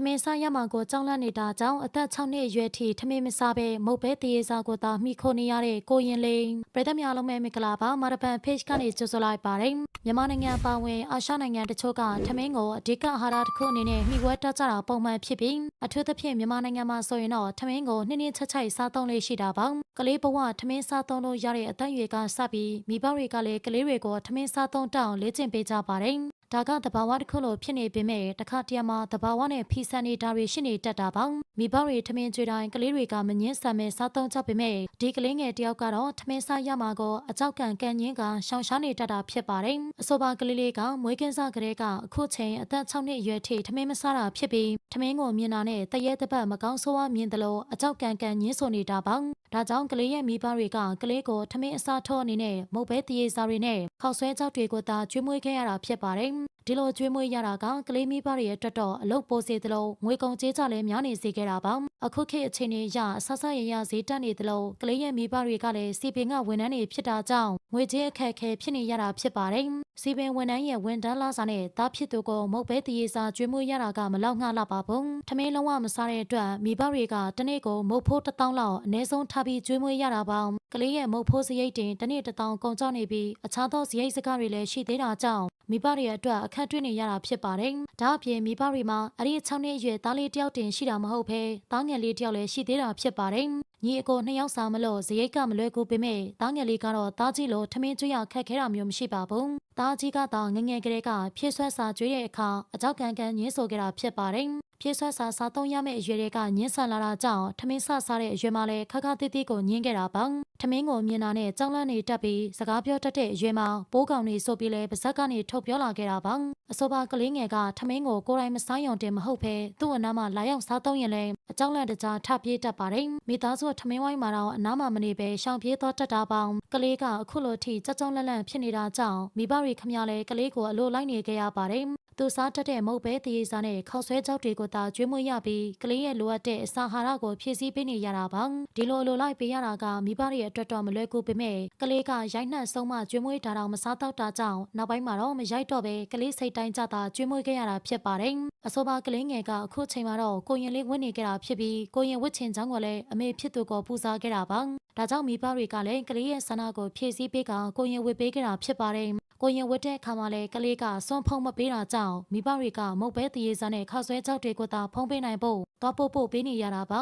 ထမင်းစားရမှာကိုကြောင်းလန့်နေတာကြောင့်အသက်6နှစ်အရွယ်ထိထမင်းမစားဘဲမုတ်ပဲတရေစာကိုသာမိခိုနေရတဲ့ကိုရင်လေးပြည်သက်များလုံးမဲ့မင်္ဂလာပါမာရပန် page ကနေကြိုဆိုလိုက်ပါတယ်မြန်မာနိုင်ငံပါဝင်အာရှနိုင်ငံတချို့ကထမင်းကိုအဓိကအာဟာရတစ်ခုအနေနဲ့မှီဝဲတက်ကြတာပုံမှန်ဖြစ်ပြီးအထူးသဖြင့်မြန်မာနိုင်ငံမှာဆိုရင်တော့ထမင်းကိုနှစ်နှစ်ချက်ချိုက်စားသုံးလေးရှိတာပါကလေးဘဝထမင်းစားသုံးလို့ရတဲ့အသက်အရွယ်ကစပြီးမိဘတွေကလည်းကလေးတွေကိုထမင်းစားသုံးတောင်းလေ့ကျင့်ပေးကြပါတယ် ဒါကတဘာဝတစ်ခုလိုဖြစ်နေပေမဲ့တစ်ခါတည်းမှာတဘာဝနဲ့ဖီဆန်နေတာတွေရှိနေတတ်တာပါမိဘတွေထမင်းကြွေတိုင်းကလေးတွေကမငင်းဆန်မဲ့စားသုံးကြပေမဲ့ဒီကလေးငယ်တယောက်ကတော့ထမင်းစားရမှာကိုအကြောက်ကန်ကန်ညင်းကရှောင်ရှားနေတတ်တာဖြစ်ပါတယ်အဆိုပါကလေးလေးကမွေးကင်းစားကလေးကအခုချိန်အသက်6နှစ်အရွယ်ထိထမင်းမစားတာဖြစ်ပြီးထမင်းကိုမြင်တာနဲ့တရဲတပတ်မကောင်းဆိုးဝါးမြင်တယ်လို့အကြောက်ကန်ကန်ညင်းဆိုနေတာပါဒါကြောင့်ကလေးရဲ့မိဘတွေကကလေးကိုထမင်းအစားထိုးအနေနဲ့မုတ်ပဲတရေစာတွေနဲ့ခောက်ဆွဲကြောက်တွေကိုသာကျွေးမွေးခဲ့ရတာဖြစ်ပါတယ်ဒီလိုကျွေးမွေးရတာကကလေးမိဘတွေရဲ့အတွက်တော့အလုပ်ပိုးစေသလိုငွေကုန်ကြေးကြလည်းများနေစေခဲ့တာပါအခုခေတ်အချိန်ကြီးရဆဆရရဈေးတက်နေသလိုကလေးရဲ့မိဘတွေကလည်းစီပင်ကဝန်ထမ်းတွေဖြစ်တာကြောင့်ငွေကြေးအခက်အခဲဖြစ်နေရတာဖြစ်ပါတယ်စီပင်ဝန်ထမ်းရဲ့ဝန်ထမ်းလာစာနဲ့တားဖြစ်သူကိုမုတ်ပဲတရေစာကျွေးမွေးရတာကမလောက်ငှလှပါဘူးထမင်းလုံးဝမစားတဲ့အတွက်မိဘတွေကတနေ့ကိုမုတ်ဖိုးတစ်တောင်းလောက်အနည်းဆုံးထားပြီးကျွေးမွေးရတာပါကလေးရဲ့မုတ်ဖိုးစရိတ်တင်တနေ့တစ်တောင်းကုန်ကျနေပြီးအခြားသောစရိတ်စကားတွေလည်းရှိသေးတာကြောင့်မိဘတွေအတွက်အခက်တွေ့နေရတာဖြစ်ပါတယ်။ဒါအပြင်မိဘတွေမှာအဲ့ဒီ6နှစ်အရွယ်သားလေးတယောက်တင်ရှိတာမဟုတ်ဘဲသားငယ်လေးတယောက်လည်းရှိသေးတာဖြစ်ပါတယ်။ညီအကိုနှစ်ယောက်စာမလို့ဇရိတ်ကမလွဲကူပေမဲ့သားငယ်လေးကတော့သားကြီးလိုထမင်းကျွေးရခက်ခဲတာမျိုးမရှိပါဘူး။သားကြီးကတော့ငငယ်ကလေးကဖြည့်ဆွက်စာကျွေးတဲ့အခါအကြောက်ကန်ကန်ညင်းဆိုခဲ့တာဖြစ်ပါတယ်။ ဖြည့်ဆွက်စာစားသုံးရမယ့်အရွယ်တွေကညှင်းဆန်လာတာကြောင့်ထမင်းဆစားတဲ့အရွယ်မှာလည်းခက်ခက်တိတိကိုညင်းခဲ့တာပါထမင်းကိုမြင်တာနဲ့ကြောင်းလန့်နေတက်ပြီးစကားပြောတတ်တဲ့အရွယ်မှာပိုးကောင်နေဆိုပြီးလဲပါဇက်ကနေထုတ်ပြောလာခဲ့တာပါအဆိုပါကလေးငယ်ကထမင်းကိုကိုယ်တိုင်မစားရုံတင်မဟုတ်ဘဲသူ့အနားမှာလာရောက်စားသုံးရင်လည်းအကြောင်းလန့်တကြားထပြေးတတ်ပါတယ်မိသားစုထမင်းဝိုင်းမှာတော့အနားမှာမနေပဲရှောင်ပြေးသွားတတ်တာပေါင်းကလေးကအခုလိုထိကြောက်ကြောက်လန့်လန့်ဖြစ်နေတာကြောင့်မိဘတွေခမရလဲကလေးကိုအလိုလိုက်နေခဲ့ရပါတယ် သူစားတတ်တဲ့မုတ်ပဲတရေစာနဲ့ခောက်ဆွဲကြောက်တွေကိုသာကျွေးမွေးရပြီးကလေးရဲ့လိုအပ်တဲ့အစာအာဟာရကိုဖြည့်ဆည်းပေးနေရတာပါဒီလိုလိုလိုက်ပေးရတာကမိဘတွေအတွက်တော့မလွယ်ကူပေမဲ့ကလေးကရိုက်နှက်ဆုံးမှကျွေးမွေးတာတော့မစားတော့တာကြောင့်နောက်ပိုင်းမှာတော့မရိုက်တော့ပဲကလေးစိတ်တိုင်းကြတာကျွေးမွေးခဲ့ရတာဖြစ်ပါတယ်အဆိုပါကလေးငယ်ကအခုချိန်မှာတော့ကိုရင်လေးဝတ်နေခဲ့တာဖြစ်ပြီးကိုရင်ဝတ်ချင်ချောင်းကလည်းအမေဖြစ်သူကိုပူဇော်ခဲ့တာပါဒါကြောင့်မိဘတွေကလည်းကလေးရဲ့ဆန္ဒကိုဖြည့်ဆည်းပေးကကိုရင်ဝတ်ပေးခဲ့တာဖြစ်ပါတယ် ကိုရင်ဝတ်တဲ့အခါမှာလည်းကလေးကစွန့်ဖုံးမပေးတာကြောင့်မိဘတွေကမုတ်ပဲတရေစားနဲ့ခောက်ဆွဲကြောက်တွေကိုသာဖုံးပေးနိုင်ဖို့သွားပို့ပို့ပေးနေရတာပါ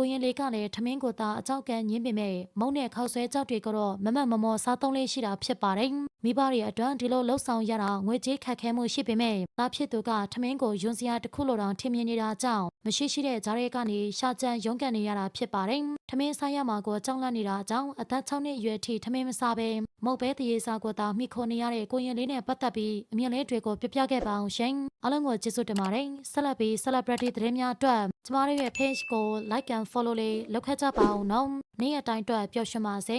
ကိုရင်လေးကလည်းထမင်းကိုသာအကြောက်ကန်ညင်းပေမဲ့မုံနဲ့ခောက်ဆွဲကြောက်တွေကတော့မမတ်မမော်စားသုံးလေးရှိတာဖြစ်ပါတယ်မိဘတွေအတွက်ဒီလိုလှုပ်ဆောင်ရတာငွေကြေးခက်ခဲမှုရှိပေမဲ့သားဖြစ်သူကထမင်းကိုယွန်စရာတစ်ခုလိုတောင်ထင်မြင်နေတာကြောင့်မရှိရှိတဲ့ဂျားရဲကနေရှာကြံရုန်းကန်နေရတာဖြစ်ပါတယ်ထမင်းစားရမှာကိုကြောက်လန့်နေတာကြောင့်အသက်6နှစ်အရွယ်ထိထမင်းမစားဘဲမုတ်ပဲတရေစားကိုသာမိခိုနေရတဲ့ကိုရင်လေးနဲ့ပတ်သက်ပြီးအမြင်လေးတွေကိုပြပြခဲ့ပါအောင်ရှင်အားလုံးကိုကျေးဇူးတင်ပါတယ်ဆက်လက်ပြီး celebrity သတင်းများအတွက် ကျမတို့ရဲ့ page ကို like and follow လေးလုပ်ခဲ့ကြပါအောင်နော်နေ့ရက်တိုင်းအတွက်ပျော်ရွှင်ပါစေ